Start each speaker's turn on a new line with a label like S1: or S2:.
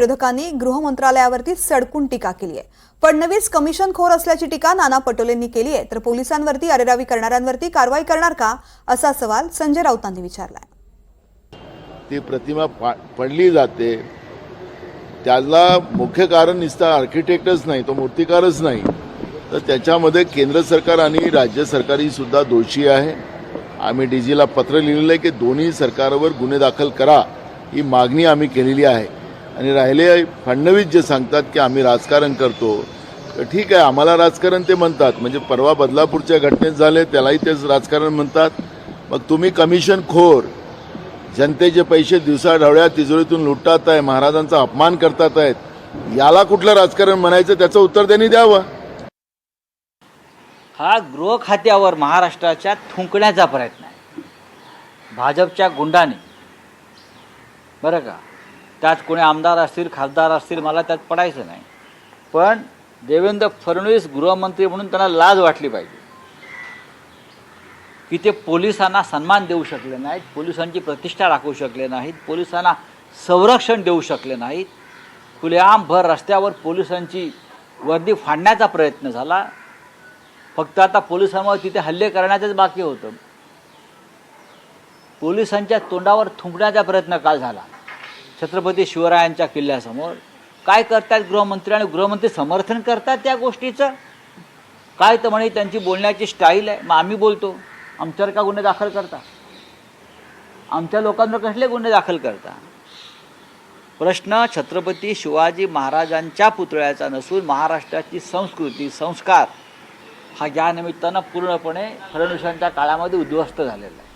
S1: विरोधकांनी गृहमंत्रालयावरती सडकून टीका केली आहे. फडणवीस कमिशनखोर असल्याची टीका नाना पटोलेंनी केली आहे. तर पोलिसांवरती अरेरावी करणाऱ्यांवरती कारवाई करणार का? असा सवाल संजय राऊतांनी विचारलाय.
S2: ती प्रतिमा पा पडली जाते. त्याला मुख्य कारण नुसतं आर्किटेक्टच नाही तो मूर्तिकारच नाही. तर त्याच्यामध्ये केंद्र सरकार आणि राज्य सरकारही सुद्धा दोषी आहे. आम्ही डीजीला पत्र लिहिलेलं आहे की दोन्ही सरकारवर गुन्हे दाखल करा ही मागणी आम्ही केलेली आहे. आणि राहिले फडणवीस जे सांगतात की आम्ही राजकारण करतो तर ठीक आहे आम्हाला राजकारण ते म्हणतात. म्हणजे परवा बदलापूरच्या घटनेत झाले त्यालाही तेच राजकारण म्हणतात. मग तुम्ही कमिशन खोर जनतेचे पैसे दिवसाढवळ्या तिजोरीतून लुटतात आहे महाराजांचा अपमान करतात आहेत. याला कुठलं राजकारण म्हणायचं त्याचं उत्तर त्यांनी द्यावं.
S3: हा गृह खात्यावर महाराष्ट्राच्या थुंकण्याचा प्रयत्न आहे. भाजपच्या गुंडाने. बरं का? त्यात कोणी आमदार असतील खासदार असतील मला त्यात पडायचं नाही. पण देवेंद्र फडणवीस गृहमंत्री म्हणून त्यांना लाज वाटली पाहिजे. की ते पोलिसांना सन्मान देऊ शकले नाहीत पोलिसांची प्रतिष्ठा राखू शकले नाहीत पोलिसांना संरक्षण देऊ शकले नाहीत. खुलेआम भर रस्त्यावर पोलिसांची वर्दी फाडण्याचा प्रयत्न झाला. फक्त आता पोलिसांवर तिथे हल्ले करण्याचंच बाकी होतं. पोलिसांच्या तोंडावर थुंकण्याचा प्रयत्न काल झाला. छत्रपती शिवरायांच्या किल्ल्यासमोर. काय करतात गृहमंत्री आणि गृहमंत्री समर्थन करतात त्या गोष्टीचं? काय तर म्हणे त्यांची बोलण्याची स्टाईल आहे. मग आम्ही बोलतो. आमच्यावर का गुन्हे दाखल करता? आमच्या लोकांवर कसले गुन्हे दाखल करता? प्रश्न छत्रपती शिवाजी महाराजांच्या पुतळ्याचा नसून महाराष्ट्राची संस्कृती संस्कार हा या निमित्तानं पूर्णपणे फडणवीसांच्या काळामध्ये उद्ध्वस्त झालेला आहे.